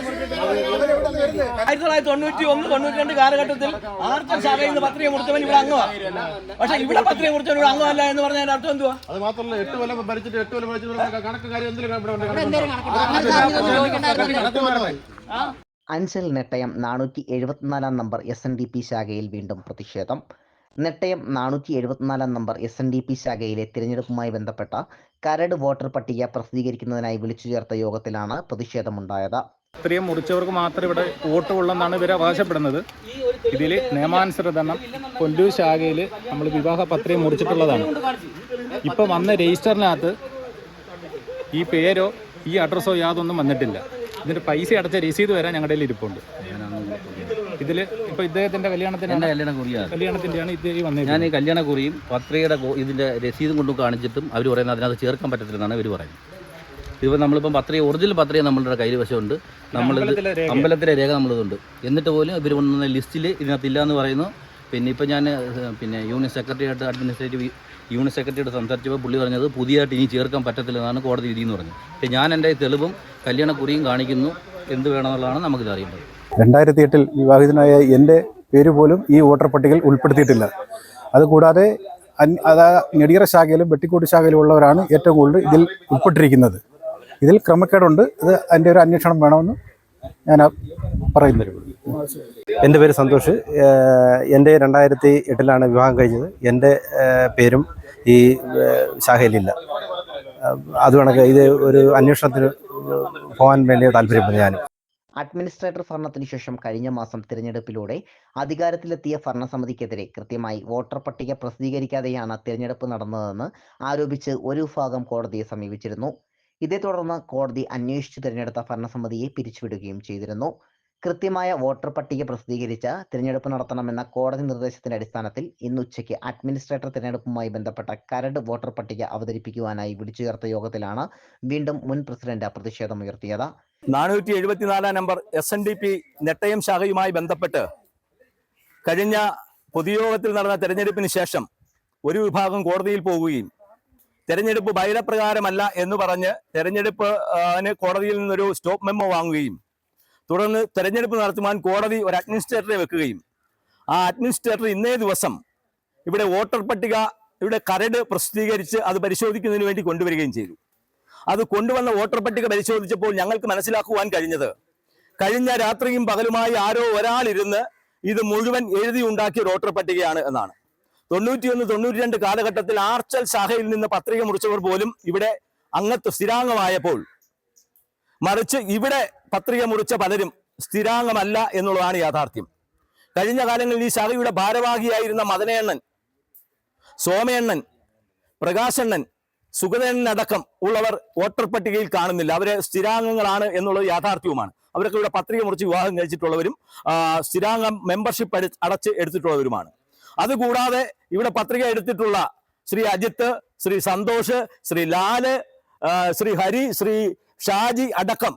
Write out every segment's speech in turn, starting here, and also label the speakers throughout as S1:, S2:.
S1: ആയിരത്തി തൊള്ളായിരത്തി തൊണ്ണൂറ്റി ഒന്ന് തൊണ്ണൂറ്റി രണ്ട് കാലഘട്ടത്തിൽ ആർച്ച ശാഖയിൽ നിന്ന് പത്രിക മുറിച്ചവൻ ഇവിടെ അംഗമാ പക്ഷെ ഇവിടെ പത്രിക മുറിച്ചവൻ ഇവിടെ അംഗമല്ല എന്ന് പറഞ്ഞാൽ അർത്ഥം എന്തുവാ?
S2: അത് മാത്രമല്ല എട്ട് കൊല്ലം ഭരിച്ചിട്ട് എട്ട് കൊല്ലം ഭരിച്ചിട്ട് കണക്ക് കാര്യം എന്തെങ്കിലും.
S3: അഞ്ചൽ നെട്ടയം നാനൂറ്റി എഴുപത്തിനാലാം number S N D P ശാഖയിൽ വീണ്ടും പ്രതിഷേധം. നെട്ടയം നാനൂറ്റി എഴുപത്തിനാലാം number S N D P ശാഖയിലെ തിരഞ്ഞെടുപ്പുമായി ബന്ധപ്പെട്ട കരട് വോട്ടർ പട്ടിക പ്രസിദ്ധീകരിക്കുന്നതിനായി വിളിച്ചു ചേർത്ത യോഗത്തിലാണ് പ്രതിഷേധമുണ്ടായത്.
S4: ഇത്രയും മുറിച്ചവർക്ക് മാത്രം ഇവിടെ വോട്ട് കൊള്ളെന്നാണ് ഇവർ അവകാശപ്പെടുന്നത്. ഇതിൽ നിയമാനുസൃതം കൊല്ലൂർ ശാഖയിൽ നമ്മൾ വിവാഹ പത്രിക മുറിച്ചിട്ടുള്ളതാണ്. ഇപ്പം വന്ന രജിസ്റ്ററിനകത്ത് ഈ പേരോ ഈ അഡ്രസ്സോ യാതൊന്നും വന്നിട്ടില്ല. ഇതിന്റെ പൈസ അടച്ച രസീത് വരാൻ ഞങ്ങളുടെ കയ്യിൽ ഇരിപ്പുണ്ട്. ഇതിൽ ഇപ്പോൾ ഇദ്ദേഹത്തിന്റെ
S5: കല്യാണത്തിന്റെ കല്യാണ കുറിയാണ്
S4: കല്യാണത്തിന്റെയാണ് ഇത് ഈ
S5: ഞാൻ ഈ കല്യാണ കുറിയും പത്രികയുടെ ഇതിന്റെ ഇതിന്റെ രസീതും കൊണ്ടും കാണിച്ചിട്ടും അവർ പറയുന്നത് അതിനകത്ത് ചേർക്കാൻ പറ്റത്തില്ലെന്നാണ് ഇവർ പറയുന്നത്. ഇപ്പോൾ നമ്മളിപ്പം പത്രിക ഒറിജിനൽ പത്രിക നമ്മളുടെ കൈവശമുണ്ട് നമ്മൾ
S4: അമ്പലത്തിലെ രേഖ.
S5: അമ്പലത്തിലെ രേഖ നമ്മളിതുണ്ട്. എന്നിട്ട് പോലും ഇവർ കൊണ്ടുവന്ന ലിസ്റ്റിൽ ഇതിനകത്ത് ഇല്ല എന്ന് പറയുന്നു. പിന്നെ ഇപ്പം ഞാൻ പിന്നെ യൂണിയൻ സെക്രട്ടറിയായിട്ട് അഡ്മിനിസ്ട്രേറ്റീവ് യൂണിയൻ സെക്രട്ടറിയോട് സംസാരിച്ചപ്പോൾ പുള്ളി പറഞ്ഞത് പുതിയതായിട്ട് ഇനി ചേർക്കാൻ പറ്റത്തില്ലെന്നാണ് കോടതി വിധി എന്ന് പറഞ്ഞത്. പക്ഷേ ഞാൻ എന്റെ തെളിവും കല്യാണക്കുറിയും കാണിക്കുന്നു. എന്ത് വേണമെന്നുള്ളതാണ് നമുക്കിത് അറിയേണ്ടത്.
S6: രണ്ടായിരത്തി എട്ടിൽ വിവാഹിതനായ എന്റെ പേര് പോലും ഈ വോട്ടർ പട്ടികയിൽ ഉൾപ്പെടുത്തിയിട്ടില്ല. അതുകൂടാതെ അതാ നെടിയറ ശാഖയിലും വെട്ടിക്കോട്ട് ശാഖയിലും ഉള്ളവരാണ് ഏറ്റവും കൂടുതൽ ഇതിൽ ഉൾപ്പെട്ടിരിക്കുന്നത്. ഇതിൽ ക്രമക്കേടുണ്ട്. ഇത് അതിന്റെ ഒരു അന്വേഷണം വേണമെന്ന് ഞാൻ പറയുന്നു.
S7: എന്റെ പേര് സന്തോഷ്. എന്റെ രണ്ടായിരത്തി എട്ടിലാണ് വിവാഹം കഴിഞ്ഞത്. എന്റെ പേരും ഈ ശാഖയിലില്ല. അത് കണക്ക് ഇത് ഒരു അന്വേഷണത്തിന് പോകാൻ വേണ്ടി താല്പര്യപ്പെടുന്നു ഞാൻ
S3: അഡ്മിനിസ്ട്രേറ്റർ ഭരണത്തിന് ശേഷം കഴിഞ്ഞ മാസം തിരഞ്ഞെടുപ്പിലൂടെ അധികാരത്തിലെത്തിയ ഭരണസമിതിക്കെതിരെ കൃത്യമായി വോട്ടർ പട്ടിക പ്രസിദ്ധീകരിക്കാതെയാണ് തിരഞ്ഞെടുപ്പ് നടന്നതെന്ന് ആരോപിച്ച് ഒരു വിഭാഗം കോടതിയെ സമീപിച്ചിരുന്നു. ഇതേ തുടർന്ന് കോടതി അന്വേഷിച്ച് തിരഞ്ഞെടുത്ത ഭരണസമിതിയെ പിരിച്ചുവിടുകയും ചെയ്തിരുന്നു. കൃത്യമായ വോട്ടർ പട്ടിക പ്രസിദ്ധീകരിച്ച് തിരഞ്ഞെടുപ്പ് നടത്തണമെന്ന കോടതി നിർദ്ദേശത്തിന്റെ അടിസ്ഥാനത്തിൽ ഇന്ന് ഉച്ചയ്ക്ക് അഡ്മിനിസ്ട്രേറ്റർ തിരഞ്ഞെടുപ്പുമായി ബന്ധപ്പെട്ട കരട് വോട്ടർ പട്ടിക അവതരിപ്പിക്കുവാനായി വിളിച്ചു ചേർത്ത യോഗത്തിലാണ് വീണ്ടും മുൻ പ്രസിഡന്റ് പ്രതിഷേധമുയർത്തിയത്.
S8: നാനൂറ്റി എഴുപത്തിനാലാം number S N D P Nettayam ശാഖയുമായി ബന്ധപ്പെട്ട് കഴിഞ്ഞ പൊതുയോഗത്തിൽ നടന്ന തെരഞ്ഞെടുപ്പിന് ശേഷം ഒരു വിഭാഗം കോടതിയിൽ പോവുകയും തെരഞ്ഞെടുപ്പ് ബൈലപ്രകാരമല്ല എന്ന് പറഞ്ഞ് തെരഞ്ഞെടുപ്പ് കോടതിയിൽ നിന്നൊരു സ്റ്റോപ്പ് മെമ്മോ വാങ്ങുകയും തുടർന്ന് തെരഞ്ഞെടുപ്പ് നടത്തുവാൻ കോടതി ഒരു അഡ്മിനിസ്ട്രേറ്ററെ വെക്കുകയും. ആ അഡ്മിനിസ്ട്രേറ്റർ ഇന്നേ ദിവസം ഇവിടെ വോട്ടർ പട്ടിക ഇവിടെ കരട് പ്രസിദ്ധീകരിച്ച് അത് പരിശോധിക്കുന്നതിന് വേണ്ടി കൊണ്ടുവരികയും ചെയ്തു. അത് കൊണ്ടുവന്ന വോട്ടർ പട്ടിക പരിശോധിച്ചപ്പോൾ ഞങ്ങൾക്ക് മനസ്സിലാക്കുവാൻ കഴിഞ്ഞത് കഴിഞ്ഞ രാത്രിയും പകലുമായി ആരോ ഒരാളിരുന്ന് ഇത് മുഴുവൻ എഴുതി ഉണ്ടാക്കിയ വോട്ടർ പട്ടികയാണ് എന്നാണ്. തൊണ്ണൂറ്റിയൊന്ന് തൊണ്ണൂറ്റി രണ്ട് കാലഘട്ടത്തിൽ ആർച്ചൽ ശാഖയിൽ നിന്ന് പത്രിക മുറിച്ചവർ പോലും ഇവിടെ അംഗത്വ സ്ഥിരാംഗമായപ്പോൾ മറിച്ച് ഇവിടെ പത്രിക മുറിച്ച പലരും സ്ഥിരാംഗമല്ല എന്നുള്ളതാണ് യാഥാർത്ഥ്യം. കഴിഞ്ഞ കാലങ്ങളിൽ ഈ ശാഖയുടെ ഭാരവാഹിയായിരുന്ന മദനയണ്ണൻ സോമയണ്ണൻ പ്രകാശണ്ണൻ സുഗതണ്ണൻ അടക്കം ഉള്ളവർ വോട്ടർ പട്ടികയിൽ കാണുന്നില്ല. അവരെ സ്ഥിരാംഗങ്ങളാണ് എന്നുള്ളത് യാഥാർത്ഥ്യവുമാണ്. അവരൊക്കെ ഇവിടെ പത്രിക മുറിച്ച് വിവാഹം കഴിച്ചിട്ടുള്ളവരും സ്ഥിരാംഗം മെമ്പർഷിപ്പ് അടച്ച് എടുത്തിട്ടുള്ളവരുമാണ്. അതുകൂടാതെ ഇവിടെ പത്രിക എടുത്തിട്ടുള്ള ശ്രീ അജിത്ത് ശ്രീ സന്തോഷ് ശ്രീ ലാൽ ശ്രീ ഹരി ശ്രീ ഷാജി അടക്കം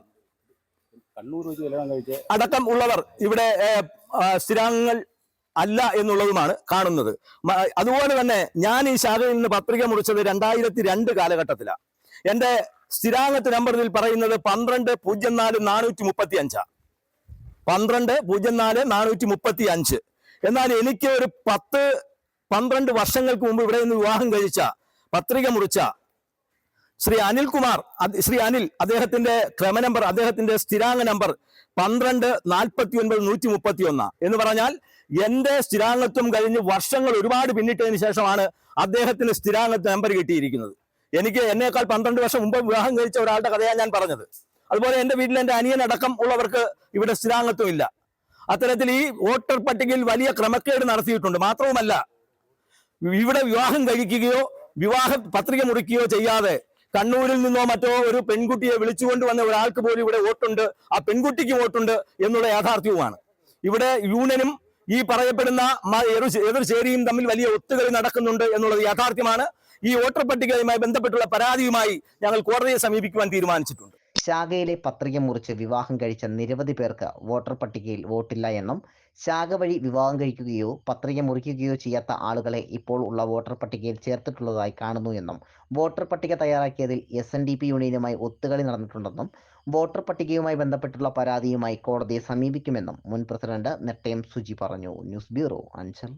S8: അടക്കം ഉള്ളവർ ഇവിടെ സ്ഥിരാംഗങ്ങൾ അല്ല എന്നുള്ളതുമാണ് കാണുന്നത്. അതുപോലെ തന്നെ ഞാൻ ഈ ശാഖയിൽ നിന്ന് പത്രിക മുറിച്ചത് രണ്ടായിരത്തി രണ്ട് കാലഘട്ടത്തിലാണ് എന്റെ സ്ഥിരാംഗത്ത് നമ്പറിൽ പറയുന്നത് പന്ത്രണ്ട് പൂജ്യം നാല് നാനൂറ്റി മുപ്പത്തി അഞ്ചാണ് പന്ത്രണ്ട് പൂജ്യം നാല് നാനൂറ്റി മുപ്പത്തി അഞ്ച് എന്നാൽ എനിക്ക് ഒരു പത്ത് പന്ത്രണ്ട് വർഷങ്ങൾക്ക് മുമ്പ് ഇവിടെ നിന്ന് വിവാഹം കഴിച്ച പത്രിക മുറിച്ച ശ്രീ അനിൽകുമാർ ശ്രീ അനിൽ അദ്ദേഹത്തിന്റെ ക്രമ നമ്പർ അദ്ദേഹത്തിന്റെ സ്ഥിരാംഗ നമ്പർ പന്ത്രണ്ട് നാൽപ്പത്തി ഒൻപത് നൂറ്റി മുപ്പത്തി ഒന്ന് എന്ന് പറഞ്ഞാൽ എന്റെ സ്ഥിരാംഗത്വം കഴിഞ്ഞ് വർഷങ്ങൾ ഒരുപാട് പിന്നിട്ടതിന് ശേഷമാണ് അദ്ദേഹത്തിന് സ്ഥിരാംഗത്വ നമ്പർ കിട്ടിയിരിക്കുന്നത്. എനിക്ക് എന്നേക്കാൾ പന്ത്രണ്ട് വർഷം മുമ്പ് വിവാഹം കഴിച്ച ഒരാളുടെ കഥയാണ് ഞാൻ പറഞ്ഞത്. അതുപോലെ എന്റെ വീട്ടിൽ എന്റെ അനിയനടക്കം ഉള്ളവർക്ക് ഇവിടെ സ്ഥിരാംഗത്വം ഇല്ല. അത്തരത്തിൽ ഈ വോട്ടർ പട്ടികയിൽ വലിയ ക്രമക്കേട് നടത്തിയിട്ടുണ്ട്. മാത്രവുമല്ല ഇവിടെ വിവാഹം കഴിക്കുകയോ വിവാഹ പത്രിക മുറിക്കുകയോ ചെയ്യാതെ കണ്ണൂരിൽ നിന്നോ മറ്റോ ഒരു പെൺകുട്ടിയെ വിളിച്ചുകൊണ്ട് വന്ന ഒരാൾക്ക് പോലും ഇവിടെ വോട്ടുണ്ട്. ആ പെൺകുട്ടിക്ക് വോട്ടുണ്ട് എന്നുള്ള യാഥാർത്ഥ്യവുമാണ്. ഇവിടെ യൂണിയനും ഈ പറയപ്പെടുന്ന മ- എതിർ എതിർ ചേരിയും തമ്മിൽ വലിയ ഒത്തുകളി നടക്കുന്നുണ്ട് എന്നുള്ളത് യാഥാർത്ഥ്യമാണ്. ഈ വോട്ടർ പട്ടികയുമായി ബന്ധപ്പെട്ടുള്ള പരാതിയുമായി ഞങ്ങൾ കോടതിയെ സമീപിക്കുവാൻ തീരുമാനിച്ചിട്ടുണ്ട്.
S3: ശാഖയിലെ പത്രിക മുറിച്ച് വിവാഹം കഴിച്ച നിരവധി പേർക്ക് വോട്ടർ പട്ടികയിൽ വോട്ടില്ല എന്നും ശാഖ വഴി വിവാഹം കഴിക്കുകയോ പത്രിക മുറിക്കുകയോ ചെയ്യാത്ത ആളുകളെ ഇപ്പോൾ ഉള്ള വോട്ടർ പട്ടികയിൽ ചേർത്തിട്ടുള്ളതായി കാണുന്നു എന്നും വോട്ടർ പട്ടിക തയ്യാറാക്കിയതിൽ എസ് എൻ ഡി പി യൂണിയനുമായി ഒത്തുകളി നടന്നിട്ടുണ്ടെന്നും വോട്ടർ പട്ടികയുമായി ബന്ധപ്പെട്ടുള്ള പരാതിയുമായി കോടതിയെ സമീപിക്കുമെന്നും മുൻ പ്രസിഡന്റ് നെട്ടയം സുജി പറഞ്ഞു. News bureau Anchal.